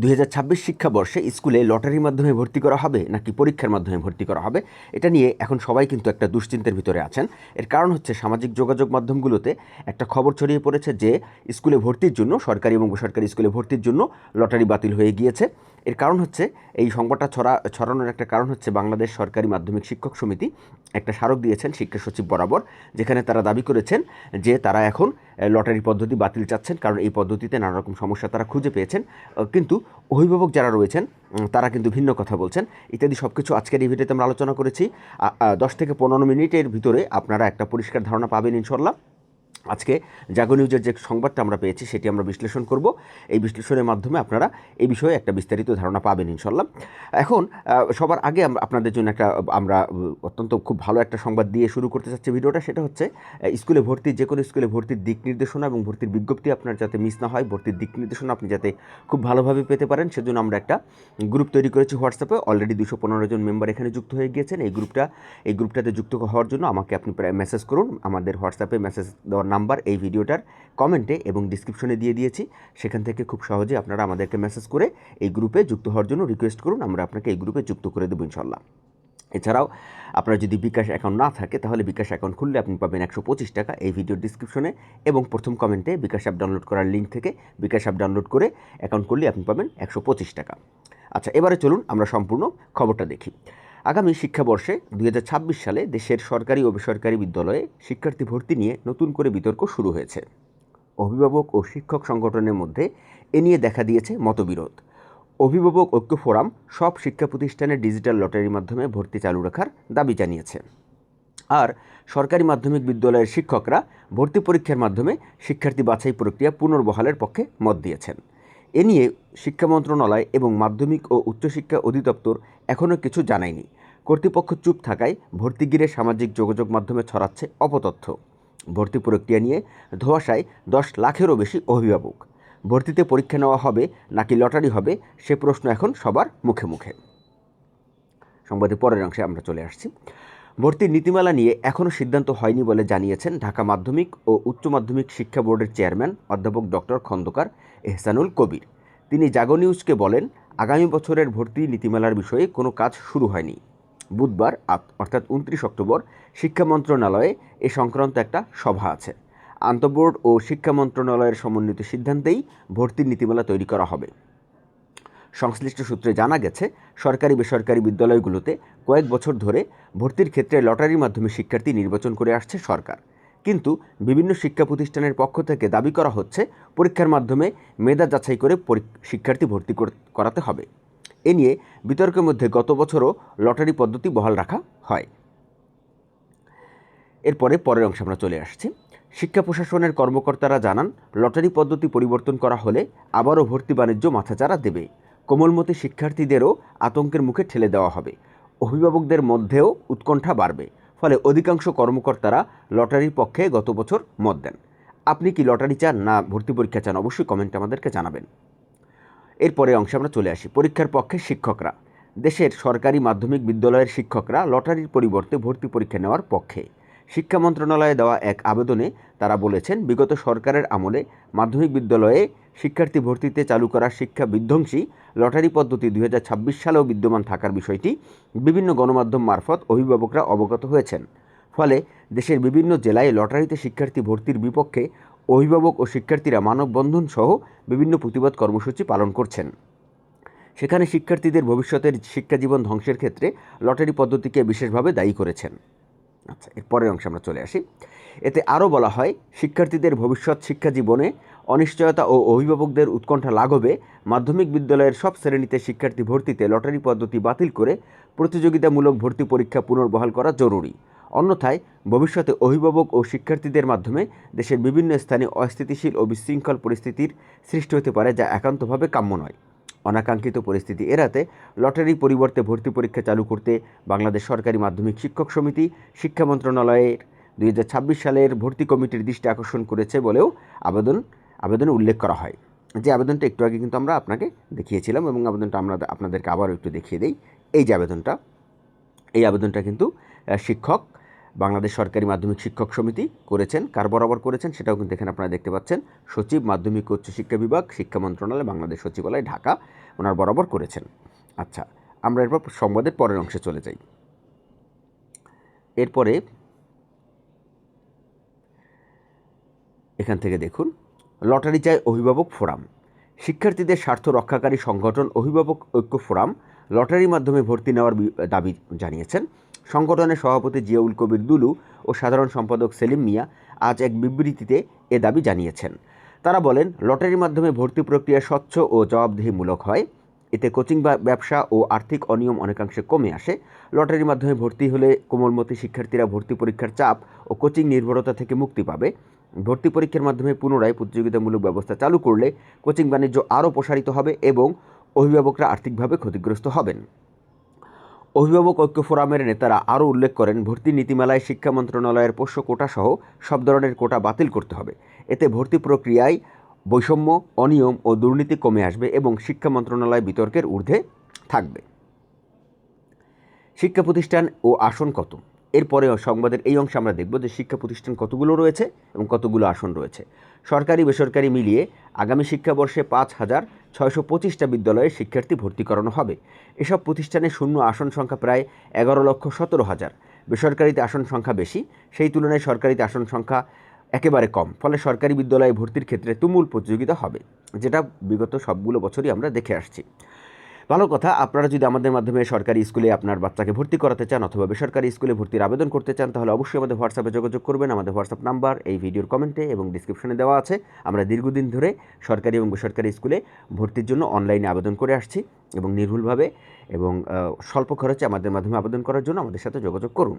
দুই হাজার ছাব্বিশ শিক্ষাবর্ষে স্কুলে লটারির মাধ্যমে ভর্তি করা হবে নাকি পরীক্ষার মাধ্যমে ভর্তি করা হবে, এটা নিয়ে এখন সবাই কিন্তু একটা দুশ্চিন্তার ভিতরে আছেন। এর কারণ হচ্ছে সামাজিক যোগাযোগ মাধ্যমগুলোতে একটা খবর ছড়িয়ে পড়েছে যে, স্কুলে ভর্তির জন্য, সরকারি এবং বেসরকারি স্কুলে ভর্তির জন্য লটারি বাতিল হয়ে গিয়েছে। এর কারণ হচ্ছে, এই সংবাদটা ছড়া, ছড়ানোর একটা কারণ হচ্ছে বাংলাদেশ সরকারি মাধ্যমিক শিক্ষক সমিতি একটা স্মারক দিয়েছেন শিক্ষা সচিব বরাবর, যেখানে তারা দাবি করেছেন যে তারা এখন লটারি পদ্ধতি বাতিল চাচ্ছেন, কারণ এই পদ্ধতিতে নানা রকম সমস্যা তারা খুঁজে পেয়েছেন। কিন্তু অভিভাবক যারা রয়েছেন তারা কিন্তু ভিন্ন কথা বলছেন। ইত্যাদি সব কিছু আজকের এই ভিডিওতে আমরা আলোচনা করেছি। দশ থেকে পনেরো মিনিটের ভিতরে আপনারা একটা পরিষ্কার ধারণা পাবেন ইনশাল্লাহ আজকে জাগো নিউজের যে সংবাদটা আমরা পেয়েছি, সেটি আমরা বিশ্লেষণ করব। এই বিশ্লেষণের মাধ্যমে আপনারা এই বিষয়ে একটা বিস্তারিত ধারণা পাবেন ইনশাল্লাহ এখন সবার আগে আমরা আপনাদের জন্য একটা, আমরা অত্যন্ত খুব ভালো একটা সংবাদ দিয়ে শুরু করতে চাচ্ছি ভিডিওটা, সেটা হচ্ছে স্কুলে ভর্তি যে কোনো স্কুলে ভর্তির দিক নির্দেশনা এবং ভর্তির বিজ্ঞপ্তি আপনার যাতে মিস না হয়, ভর্তির দিক নির্দেশনা আপনি যাতে খুব ভালোভাবে পেতে পারেন, সেজন্য আমরা একটা গ্রুপ তৈরি করেছি হোয়াটসঅ্যাপে। অলরেডি দুশো পনেরো জন মেম্বার এখানে যুক্ত হয়ে গিয়েছেন। এই গ্রুপটা, এই গ্রুপটাতে যুক্ত হওয়ার জন্য আমাকে আপনি প্রায় মেসেজ করুন। আমাদের হোয়াটসঅ্যাপে মেসেজ দেওয়ার নাম্বার এই ভিডিওটার কমেন্টে এবং ডিসক্রিপশনে দিয়ে দিয়েছি। সেখান থেকে খুব সহজে আপনারা আমাদেরকে মেসেজ করে এই গ্রুপে যুক্ত হওয়ার জন্য রিকোয়েস্ট করুন, আমরা আপনাকে এই গ্রুপে যুক্ত করে দেবো ইনশাল্লাহ এছাড়াও আপনার যদি বিকাশ অ্যাকাউন্ট না থাকে, তাহলে বিকাশ অ্যাকাউন্ট খুললে আপনি পাবেন একশো পঁচিশ টাকা এই ভিডিওর ডিসক্রিপশনে এবং প্রথম কমেন্টে বিকাশ অ্যাপ ডাউনলোড করার লিঙ্ক থেকে বিকাশ অ্যাপ ডাউনলোড করে অ্যাকাউন্ট করলে আপনি পাবেন একশো পঁচিশ টাকা। আচ্ছা এবারে চলুন আমরা সম্পূর্ণ খবরটা দেখি। আগামী শিক্ষাবর্ষে দুই হাজার ছাব্বিশ সালে দেশের সরকারি ও বেসরকারি বিদ্যালয়ে শিক্ষার্থী ভর্তি নিয়ে নতুন করে বিতর্ক শুরু হয়েছে। অভিভাবক ও শিক্ষক সংগঠনের মধ্যে এ নিয়ে দেখা দিয়েছে মতবিরোধ। অভিভাবক ঐক্য ফোরাম সব শিক্ষা প্রতিষ্ঠানে ডিজিটাল লটারির মাধ্যমে ভর্তি চালু রাখার দাবি জানিয়েছে। আর সরকারি মাধ্যমিক বিদ্যালয়ের শিক্ষকরা ভর্তি পরীক্ষার মাধ্যমে শিক্ষার্থী বাছাই প্রক্রিয়া পুনর্বহালের পক্ষে মত দিয়েছেন। এ নিয়ে শিক্ষা মন্ত্রণালয় এবং মাধ্যমিক ও উচ্চশিক্ষা অধিদপ্তর এখনও কিছু জানায়নি। কর্তৃপক্ষ চুপ থাকায় ভর্তি ঘিরে সামাজিক যোগাযোগ মাধ্যমে ছড়াচ্ছে অপতথ্য। ভর্তি প্রক্রিয়া নিয়ে ধোয়াশায় দশ লাখেরও বেশি অভিভাবক। ভর্তিতে পরীক্ষা নেওয়া হবে নাকি লটারি হবে, সে প্রশ্ন এখন সবার মুখে মুখে। সংবাদের পরের অংশে আমরা চলে আসছি। ভর্তির নীতিমালা নিয়ে এখনও সিদ্ধান্ত হয়নি বলে জানিয়েছেন ঢাকা মাধ্যমিক ও উচ্চ মাধ্যমিক শিক্ষা বোর্ডের চেয়ারম্যান অধ্যাপক ডক্টর খন্দকার এহসানুল কবির। তিনি জাগো নিউজকে বলেন, আগামী বছরের ভর্তি নীতিমালার বিষয়ে কোনো কাজ শুরু হয়নি। বুধবার অর্থাৎ উনত্রিশ অক্টোবর শিক্ষা মন্ত্রণালয়ে এ সংক্রান্ত একটা সভা আছে। আন্তঃবোর্ড ও শিক্ষা মন্ত্রণালয়ের সমন্বিত সিদ্ধান্তেই ভর্তির নীতিমালা তৈরি করা হবে। সংশ্লিষ্ট সূত্রে জানা গেছে, সরকারি বেসরকারি বিদ্যালয়গুলোতে কয়েক বছর ধরে ভর্তির ক্ষেত্রে লটারির মাধ্যমে শিক্ষার্থী নির্বাচন করে আসছে সরকার। কিন্তু বিভিন্ন শিক্ষা প্রতিষ্ঠানের পক্ষ থেকে দাবি করা হচ্ছে, পরীক্ষার মাধ্যমে মেধা যাচাই করে শিক্ষার্থী ভর্তি করাতে হবে। এ নিয়ে বিতর্কের মধ্যে গত বছরও লটারি পদ্ধতি বহাল রাখা হয়। এরপরে পরের অংশে আমরা চলে আসছি। শিক্ষা প্রশাসনের কর্মকর্তারা জানান, লটারি পদ্ধতি পরিবর্তন করা হলে আবারও ভর্তি বাণিজ্য মাথাচাড়া দেবে। কোমলমতি শিক্ষার্থীদেরও আতঙ্কের মুখে ঠেলে দেওয়া হবে। অভিভাবকদের মধ্যেও উৎকণ্ঠা বাড়বে। ফলে অধিকাংশ কর্মকর্তারা লটারির পক্ষে গত বছর মত দেন। আপনি কি লটারি চান না ভর্তি পরীক্ষা চান? অবশ্যই কমেন্টে আমাদেরকে জানাবেন। এরপরে অংশে আমরা চলে আসি। পরীক্ষার পক্ষে শিক্ষকরা। দেশের সরকারি মাধ্যমিক বিদ্যালয়ের শিক্ষকরা লটারির পরিবর্তে ভর্তি পরীক্ষা নেওয়ার পক্ষে। শিক্ষা মন্ত্রণালয়ে দেওয়া এক আবেদনে তারা বলেছেন, বিগত সরকারের আমলে মাধ্যমিক বিদ্যালয়ে শিক্ষার্থী ভর্তিতে চালু করা শিক্ষা বিধ্বংসী। লটারি পদ্ধতি দুই হাজার ছাব্বিশ সালেও বিদ্যমান থাকার বিষয়টি বিভিন্ন গণমাধ্যম মারফত অভিভাবকরা অবগত হয়েছেন। ফলে দেশের বিভিন্ন জেলায় লটারিতে শিক্ষার্থী ভর্তির বিপক্ষে অভিভাবক ও শিক্ষার্থীরা মানববন্ধন সহ বিভিন্ন প্রতিবাদ কর্মসূচি পালন করছেন। সেখানে শিক্ষার্থীদের ভবিষ্যতের শিক্ষাজীবন ধ্বংসের ক্ষেত্রে লটারি পদ্ধতিকে বিশেষভাবে দায়ী করেছেন। আচ্ছা এর পরের অংশে আমরা চলে আসি। এতে আরও বলা হয়, শিক্ষার্থীদের ভবিষ্যৎ শিক্ষা জীবনে অনিশ্চয়তা ও অভিভাবকদের উৎকণ্ঠা লাঘবে মাধ্যমিক বিদ্যালয়ের সব শ্রেণীতে শিক্ষার্থী ভর্তিতে লটারি পদ্ধতি বাতিল করে প্রতিযোগিতামূলক ভর্তি পরীক্ষা পুনর্বহাল করা জরুরি। অন্যথায় ভবিষ্যতে অভিভাবক ও শিক্ষার্থীদের মাধ্যমে দেশের বিভিন্ন স্থানে অস্থিতিশীল ও বিশৃঙ্খল পরিস্থিতির সৃষ্টি হতে পারে যা একান্তভাবে কাম্য নয়। অনাকাঙ্ক্ষিত পরিস্থিতি এড়াতে লটারি পরিবর্তে ভর্তি পরীক্ষা চালু করতে বাংলাদেশ সরকারি মাধ্যমিক শিক্ষক সমিতি, শিক্ষা মন্ত্রণালয়ের দুই হাজার ছাব্বিশ সালের ভর্তি কমিটির দৃষ্টি আকর্ষণ করেছে বলেও আবেদন, আবেদনে উল্লেখ করা হয়। যে আবেদনটা একটু আগে কিন্তু আমরা আপনাকে দেখিয়েছিলাম এবং আবেদনটা আমরা আপনাদেরকে আবারও একটু দেখিয়ে দিই। এই যে আবেদনটা, এই আবেদনটা কিন্তু শিক্ষক বাংলাদেশ সরকারি মাধ্যমিক শিক্ষক সমিতি করেছেন, কার বরাবর করেছেন সেটাও কিন্তু এখানে আপনারা দেখতে পাচ্ছেন। সচিব, মাধ্যমিক ও উচ্চ শিক্ষা বিভাগ, শিক্ষা মন্ত্রণালয়, বাংলাদেশ সচিবালয়, ঢাকা ওনার বরাবর করেছেন। আচ্ছা আমরা এরপর সংবাদের পরের অংশে চলে যাই। এরপরে এখান থেকে দেখুন, লটারি চায় অভিভাবক ফোরাম। শিক্ষার্থীদের স্বার্থ রক্ষাকারী সংগঠন অভিভাবক ঐক্য ফোরাম লটারির মাধ্যমে ভর্তি নেওয়ার দাবি জানিয়েছেন। সংগঠনের সভাপতি জিয়াউল কবির দুলু ও সাধারণ সম্পাদক সেলিম মিয়া আজ এক বিবৃতিতে এ দাবি জানিয়েছেন। তারা বলেন, লটারির মাধ্যমে ভর্তি প্রক্রিয়া স্বচ্ছ ও জবাবদিহিমূলক হয়। এতে কোচিং বা ব্যবসা ও আর্থিক অনিয়ম অনেকাংশে কমে আসে। লটারির মাধ্যমে ভর্তি হলে কোমলমতি শিক্ষার্থীরা ভর্তি পরীক্ষার চাপ ও কোচিং নির্ভরতা থেকে মুক্তি পাবে। ভর্তি পরীক্ষার মাধ্যমে পুনরায় প্রতিযোগিতামূলক ব্যবস্থা চালু করলে কোচিং বাণিজ্য আরও প্রসারিত হবে এবং অভিভাবকরা আর্থিকভাবে ক্ষতিগ্রস্ত হবেন। অভিভাবক ঐক্য ফোরামের নেতারা আরও উল্লেখ করেন, ভর্তি নীতিমালায় শিক্ষা মন্ত্রণালয়ের পোষ্য কোটা সহ সব ধরনের কোটা বাতিল করতে হবে। এতে ভর্তি প্রক্রিয়ায় বৈষম্য, অনিয়ম ও দুর্নীতি কমে আসবে এবং শিক্ষা মন্ত্রণালয় বিতর্কের ঊর্ধ্বে থাকবে। শিক্ষা প্রতিষ্ঠান ও আসন কত? এরপরে সংবাদের এই অংশে আমরা দেখব যে শিক্ষা প্রতিষ্ঠান কতগুলো রয়েছে এবং কতগুলো আসন রয়েছে। সরকারি বেসরকারি মিলিয়ে আগামী শিক্ষাবর্ষে পাঁচ হাজার ছয়শো পঁচিশটা বিদ্যালয়ে শিক্ষার্থী ভর্তি করানো হবে। এসব প্রতিষ্ঠানে শূন্য আসন সংখ্যা প্রায় এগারো লক্ষ সতেরো হাজার। বেসরকারিতে আসন সংখ্যা বেশি, সেই তুলনায় সরকারিতে আসন সংখ্যা একেবারে কম, ফলে সরকারি বিদ্যালয়ে ভর্তির ক্ষেত্রে তুমুল প্রতিযোগিতা হবে, যেটা বিগত সবগুলো বছরই আমরা দেখে আসছি। ভালো কথা, আপনারা যদি আমাদের মাধ্যমে সরকারি স্কুলে আপনার বাচ্চাকে ভর্তি করাতে চান অথবা বেসরকারি স্কুলে ভর্তির আবেদন করতে চান, তাহলে অবশ্যই আমাদের হোয়াটসঅ্যাপে যোগাযোগ করবেন। আমাদের হোয়াটসঅ্যাপ নাম্বার এই ভিডিওর কমেন্টে এবং ডিসক্রিপশনে দেওয়া আছে। আমরা দীর্ঘদিন ধরে সরকারি এবং বেসরকারি স্কুলে ভর্তির জন্য অনলাইনে আবেদন করে আসছি এবং নির্ভুলভাবে এবং স্বল্প খরচে আমাদের মাধ্যমে আবেদন করার জন্য আমাদের সাথে যোগাযোগ করুন।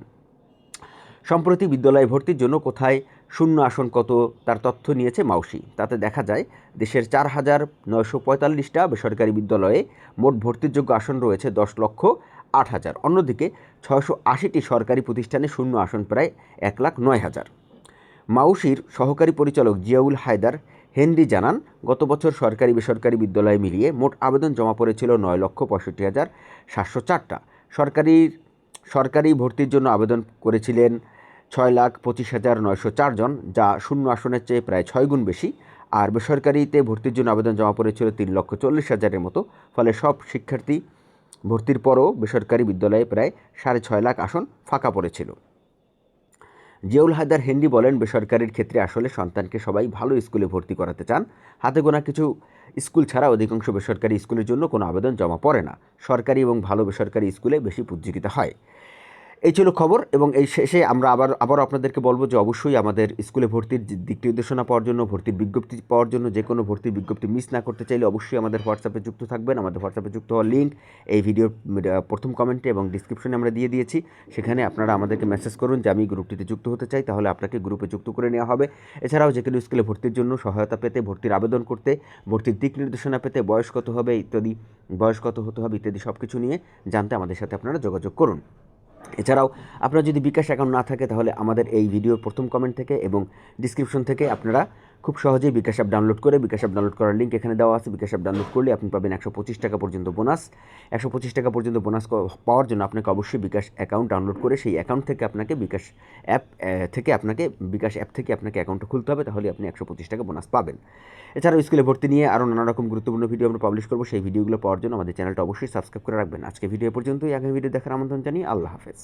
সম্প্রতি বিদ্যালয়ে ভর্তির জন্য কোথায় শূন্য আসন কত তার তথ্য নিয়েছে মাউসি। তাতে দেখা যায়, দেশের চার হাজার নয়শো পঁয়তাল্লিশটা বেসরকারি বিদ্যালয়ে মোট ভর্তির যোগ্য আসন রয়েছে দশ লক্ষ আট হাজার। অন্যদিকে, ছয়শো আশিটি সরকারি প্রতিষ্ঠানে শূন্য আসন প্রায় এক লাখ নয় হাজার। মাউসির সহকারী পরিচালক জিয়াউল হায়দার হেনরি জানান, গত বছর সরকারি বেসরকারি বিদ্যালয়ে মিলিয়ে মোট আবেদন জমা পড়েছিল নয় লক্ষ পঁয়ষট্টি হাজার সাতশো চারটা। সরকারি সরকারি ভর্তির জন্য আবেদন করেছিলেন ছয় লাখ পঁচিশ হাজার নয়শো চারজন যা শূন্য আসনের চেয়ে প্রায় ছয় গুণ বেশি। আর বেসরকারিতে ভর্তির জন্য আবেদন জমা পড়েছিল তিন লক্ষ চল্লিশ হাজারের মতো, ফলে সব শিক্ষার্থী ভর্তির পরও বেসরকারি বিদ্যালয়ে প্রায় সাড়ে ছয় লাখ আসন ফাঁকা পড়েছিল। জিয়াউল হায়দার হেনরি বলেন, বেসরকারির ক্ষেত্রে আসলে সন্তানকে সবাই ভালো স্কুলে ভর্তি করাতে চান। হাতে গোনা কিছু স্কুল ছাড়া অধিকাংশ বেসরকারি স্কুলের জন্য কোনো আবেদন জমা পড়ে না। সরকারি এবং ভালো বেসরকারি স্কুলে বেশি প্রতিযোগিতা হয়। এই ছিল খবর এবং এই শেষে আমরা আবার আবার আপনাদেরকে বলব যে অবশ্যই আমাদের স্কুলে ভর্তির দিক নির্দেশনা পাওয়ার জন্য, ভর্তির বিজ্ঞপ্তি পাওয়ার জন্য যে কোনো ভর্তির বিজ্ঞপ্তি মিস না করতে চাইলে অবশ্যই আমাদের হোয়াটসঅ্যাপে যুক্ত থাকবেন। আমাদের হোয়াটসঅ্যাপে যুক্ত হওয়ার লিঙ্ক এই ভিডিওর প্রথম কমেন্টে এবং ডিসক্রিপশনে আমরা দিয়ে দিয়েছি। সেখানে আপনারা আমাদেরকে মেসেজ করুন যে আমি গ্রুপটিতে যুক্ত হতে চাই, তাহলে আপনাকে গ্রুপে যুক্ত করে নেওয়া হবে। এছাড়াও যে কোনো স্কুলে ভর্তির জন্য সহায়তা পেতে, ভর্তির আবেদন করতে, ভর্তির দিক নির্দেশনা পেতে, বয়স কত হবে ইত্যাদি, বয়স কত হতে হবে ইত্যাদি সব কিছু নিয়ে জানতে আমাদের সাথে আপনারা যোগাযোগ করুন। এছাড়াও, আপনার যদি বিকাশ অ্যাকাউন্ট না থাকে, তাহলে আমাদের এই ভিডিওর প্রথম কমেন্ট থেকে এবং ডিসক্রিপশন থেকে আপনারা খুব সহজেই বিকাশ অ্যাপ ডাউনলোড করে, বিকাশ অ্যাপ ডাউনলোড করার লিঙ্ক এখানে দেওয়া আছে। বিকাশ অ্যাপ ডাউনলোড করলে আপনি পাবেন একশো পঁচিশ টাকা পর্যন্ত বোনাস একশো পঁচিশ টাকা পর্যন্ত বোনাস পাওয়ার জন্য আপনাকে অবশ্যই বিকাশ অ্যাকাউন্ট ডাউনলোড করে সেই অ্যাকাউন্ট থেকে আপনাকে বিকাশ অ্যাপ থেকে আপনাকে, বিকাশ অ্যাপ থেকে আপনাকে অ্যাকাউন্টটা খুলতে হবে তাহলে আপনি একশো পঁচিশ টাকা বোনাস পাবেন। এছাড়াও স্কুলে ভর্তি নিয়ে আরও নানা রকম গুরুত্বপূর্ণ ভিডিও আমরা পাবলিশ করব, সেই ভিডিওগুলো পাওয়ার জন্য আমাদের চ্যানেলটা অবশ্যই সাবস্ক্রাইব করে রাখবেন। আজকে ভিডিও পর্যন্তই, আগামী ভিডিও দেখার আমন্ত্রণ জানিয়ে আল্লাহ হাফেজ।